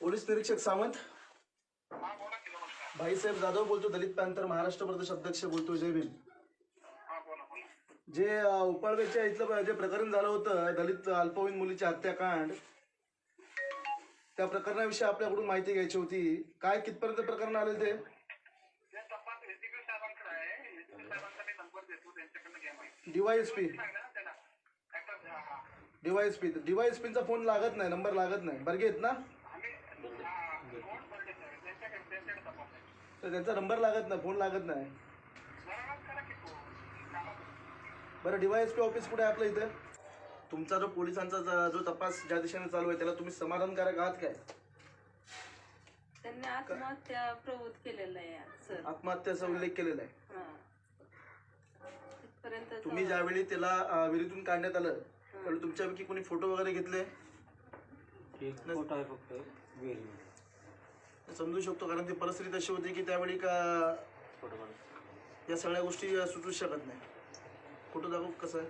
Police निरीक्षक सावंत. भाईसाहेब जाधव बोलतो दलित panther Maharashtra प्रदेश अध्यक्ष बोलतो जय भीम. जे उपाळवेच्या इथलं जे प्रकरण झालं होतं दलित अल्पवयीन मुलीची हत्याकांड त्या प्रकरणाविषयी आपल्याकडून माहिती घ्यायची होती. काय कितपर्यंत प्रकरण आले ते? डीवायएसपी डीवायएसपी डीवायएसपीचा फोन लागत नाही नंबर लागत नाही. बर्गे आहेत ना आम्ही हा कोण बोलले साहेब त्यांच्याकडे त्यांच्याकडे तपास आहे तर त्यांचा नंबर लागत नाही फोन लागत नाही. बरं डीवायएसपी ऑफिस कुठे आहे आपलं इथं? तुमचा जो पोलिसांचा ज- जो तपास ज्या दिशेने चालू आहे त्याला तुम्ही समाधानकारक आहात काय? त्यांनी आत्महत्या प्रवृत्त केलेलं आहे सर. आत्महत्याचा उल्लेख केलेला आहे. हा. तिथपर्यंत तुम्ही ज्यावेळी त्याला अं, विहिरीतून काढण्यात आलं त्यावेळी तुमच्यापैकी कोणी फोटो वगैरे घेतले? एक फोटो आहे फक्त समजू शकतो कारण ती परिस्थिती अशी होती की त्यावेळी का या सगळ्या गोष्टी अं, सुचूच शकत नाही. फोटो दाखवू कसं? आहे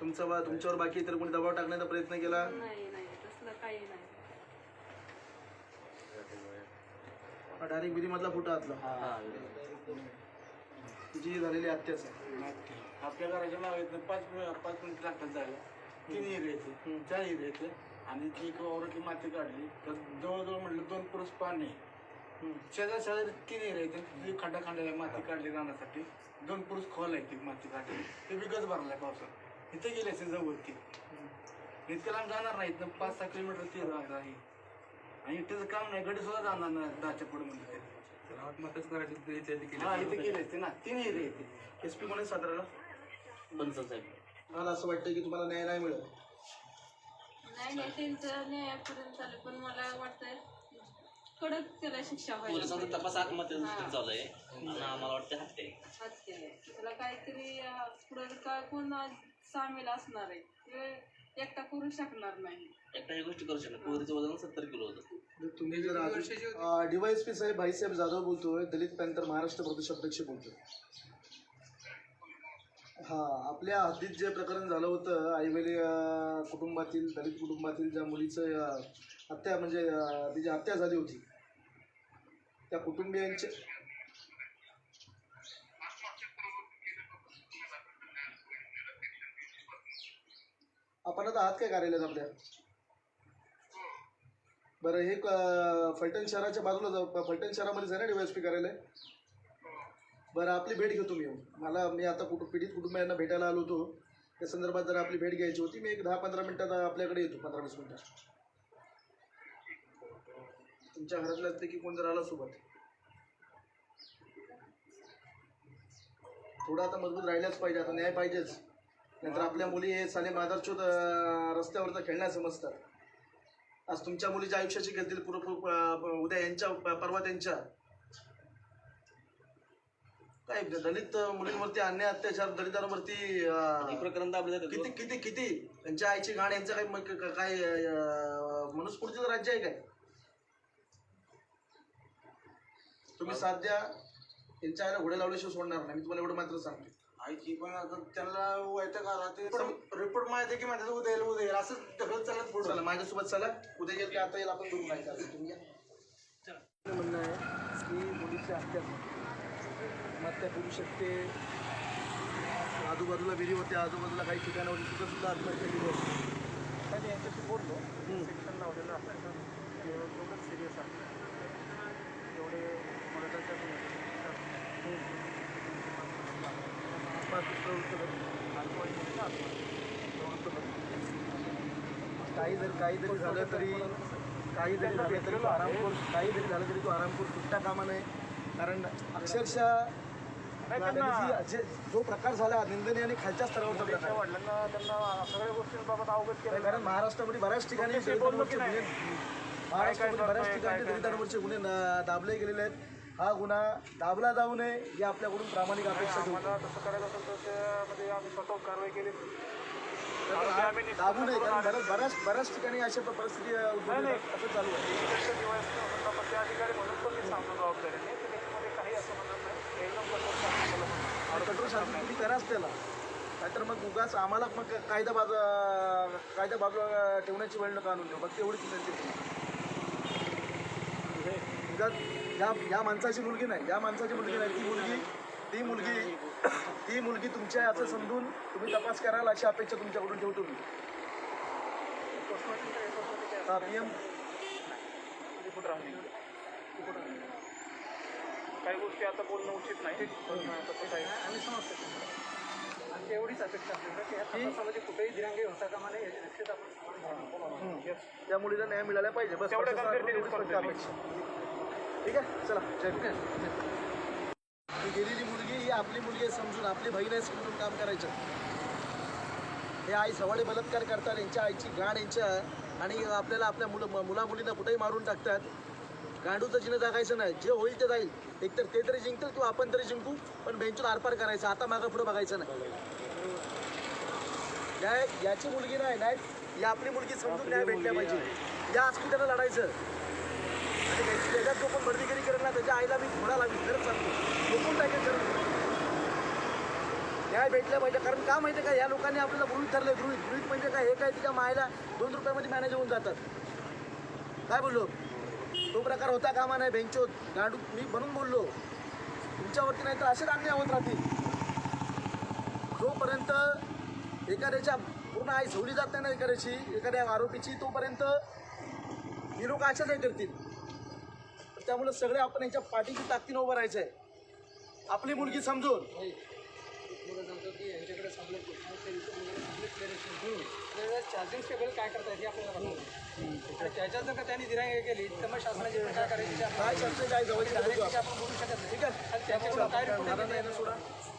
तुमचा बा तुमच्यावर बाकी इतर कोणी दबाव टाकण्याचा प्रयत्न केला? नाही नाही तसलं काही नाही. डायरेक्ट विधीमधला फोटो आतला. हा. तिची झालेली हत्याच आपल्या घराच्या मागे इथनं पाच मिनिट पाच मिनिट लागतात जायला. तीन एरिया येते चार एरिया येते आणि ती एक वावरातली माती काढली. तर जवळजवळ म्हटलं दोन पुरुष पाणी. शेजार शेजारी तीन एरिया येते खड्डा खांडायला माती काढली राहण्यासाठी दोन पुरुष खोल आहे ती माती काढली ते विकत भरलाय पावसात. इथे गेले असेल जवळती. इतक्या लांब जाणार नाही इथनं पाच सहा किलोमीटर ते जागा आहे. आणि इथेच काम नाही गडी सुद्धा जाणार नाही. दहाच्या पुढे म्हणजे आत्महत्याच करायची हा इथे गेले ना. तीन येते. पंचन साहेब. मला असं वाटतं की तुम्हाला न्याय नाही मिळत. नाही नाही त्यांचं न्यायापर्यंत चालू पण मला वाटतंय कडक त्याला शिक्षा व्हायला पोलिसांचा पाहिजे. तपास आत्महत्या. चालू आहे आणि आम्हाला वाटतं हत्या आहे. हत्या आहे. त्याला काहीतरी अं, पुढं का कोण सामील असणार आहे? ते एकटा करू शकणार नाही. एकटा ही गोष्टी करू शकतो पोरीचं वजन सत्तर किलो होतं. तुम्ही जर डीवायएसपी साहेब भाईसाहेब जाधव बोलतोय दलित पॅंथर महाराष्ट्र प्रदेश अध्यक्ष बोलतोय. हा आपल्या हद्दीत जे प्रकरण झालं होतं आईवेली कुटुंबातील दलित कुटुंबातील ज्या मुलीचं हत्या म्हणजे तिची हत्या झाली होती त्या कुटुंबियांचे आपण आता आहात काय कार्यालयात आपल्या? बरं हे क- फलटण शहराच्या बाजूला जाऊ. फलटण झालं डी एस पी कार्यालय? बरं आपली भेट घेतो मी. येऊन मला मी आता कुटुंब पीडित कुटुंबियांना भेटायला आलो होतो. त्या संदर्भात जर आपली भेट घ्यायची होती. मी एक दहा पंधरा मिनटात आपल्याकडे येतो. पंधरा वीस मिनटात. तुमच्या घरातल्यापैकी कोण जर आला सोबत? थोडं आता मजबूत राहिलाच पाहिजे. आता न्याय पाहिजेच. नंतर आपल्या मुली हे साले रस्त्यावर तर खेळण्या समजतात आज तुमच्या मुलीच्या आयुष्याची घेतील उद्या यांच्या परवा त्यांच्या. काय दलित मुलींवरती अन्याय अत्याचार दलितांवरती हे प्रकरण दाबलं जातं किती किती किती? त्यांच्या आईची घाण यांचं काय काय मनुस्फूर्तीचं राज्य आहे काय? तुम्ही साध्या त्यांच्या आईला घोडे लावल्याशिवाय सोडणार नाही. मी तुम्हाला एवढं मात्र सांगतो. आईची पण आता त्यांना वैताग आला ते रिपोर्ट माहिती आहे की माझ्या उद्या येईल उद्या येईल. असं ढकलत चालत पुढे. चला माझ्यासोबत चला. उद्या येईल की आता येईल आपण बघू काय करायचं तुम्ही या. म्हणणं आहे की मुलीची हत्या आत्महत्या करू शकते. आजूबाजूला विहिरी होत्या आजूबाजूला काही ठिकाणावरती तिथं सुद्धा आत्महत्या केली होती त्यांनी यांच्याशी बोललो. सेक्शन लावलेलं असायचं. एवढं सिरियस आहे एवढे मदताच्या आत्महत्या प्रवृत्त काही जरी काही जरी झालं तरी काही जरी झालं तरी तो आरामखोर काही जरी झालं तरी तो आरामखोर सुट्टा कामा नये. कारण अक्षरशः जी- प्रकार झाला निंदनीय आणि खालच्या स्तरावरचा प्रकार त्यांना सगळ्या गोष्टींबाबत अवगत केलं. कारण महाराष्ट्रामध्ये बऱ्याच ठिकाणी महाराष्ट्रामध्ये बऱ्याच ठिकाणी दलितांवरचे गुन्हे दाबले गेलेले आहेत. हा गुन्हा दाबला जाऊ नये ही आपल्याकडून प्रामाणिक अपेक्षा ठेवतो तसं करायचं असेल तर त्यामध्ये आम्ही स्वतः कारवाई केली तर हा दाबू नये कारण बऱ्याच बऱ्याच बऱ्याच ठिकाणी अशा प- परिस्थिती उद्भवली नाही. आहेत. असं चालू आहे त्या अधिकारी म्हणून पण मी सांगतो जबाबदारीने की त्याच्यामध्ये काही असं म्हणत नाही एकदम कठोर शासन केलं म्हणून. आणि कठोर शासन तुम्ही कराच त्याला नाहीतर मग उगाच आम्हाला मग कायदा बाजू कायदा बाजूला ठेवण्याची वेळ नका आणून देऊ फक्त एवढीच विनंती आहे. उगाच या या माणसाची मुलगी नाही या माणसाची मुलगी नाही ती मुलगी ती मुलगी ती मुलगी तुमच्या याचं समजून तुम्ही तपास कराल अशी अपेक्षा तुमच्याकडून ठेवतो मी हा पी एम काही गोष्टी आता बोलणं उचित नाही आम्ही समजतो आमची एवढीच अपेक्षा की तपासामध्ये कुठेही दिरांगे होता कामा नये याची दक्षता आपण त्या मुलीला न्याय मिळाला पाहिजे बस तेवढं ठीक आहे? चला जय ही गेलेली मुलगी ही आपली मुलगी आहे समजून. आपली बहीण आहे समजून काम करायचं. हे आई सवाडे बलात्कार करतात यांच्या आईची गाण यांच्या आणि आपल्याला आपल्या मुलं मुला मुलींना कुठेही मारून टाकतात. गांडूचं चिन्ह जगायचं नाही. जे होईल ते जाईल. एकतर ते तरी जिंकतील किंवा आपण तरी जिंकू पण बेंचून आरपार करायचं. आता मागं पुढं बघायचं नाही. न्याय याची मुलगी नाही न्याय या आपली मुलगी समजून न्याय भेटल्या पाहिजे. या हॉस्पिटलला लढायचं आणि त्याची त्याच्यात जो पण भरतीगिरी करेल ना त्याच्या आईला मी घोडाला मी खरंच सांगतो. झोपून टाकेल खरं? न्याय भेटल्या पाहिजे. कारण का माहिती का? या लोकांनी आपल्याला गृहित ठरलं गृहित गृहित म्हणजे काय? हे काय तिच्या मायला दोन रुपयामध्ये मॅनेज होऊन जातात. काय बोललो? तो प्रकार होता कामा नाही बेंचोत गांडू मी म्हणून बोललो. तुमच्यावरती नाही तर असे अन्याय होत राहतील. जोपर्यंत एखाद्याच्या पूर्ण आई झोली जात नाही ना एखाद्याची एखाद्या आरोपीची तोपर्यंत ही लोक अशाच हे करतील. त्यामुळे सगळे आपण यांच्या पाठीची ताकदीनं उभं राहायचं आहे. आपली मुलगी समजून. चार्जिंग काय करतायत हे आपल्याला त्याच्यात जर का त्यांनी दिरांगे केली तर मग शासनाची काय करायची काय शास्त्री काय त्याची आपण बोलू शकत नाही. ठीक आहे. आणि त्याच्याकडून काय येतो ते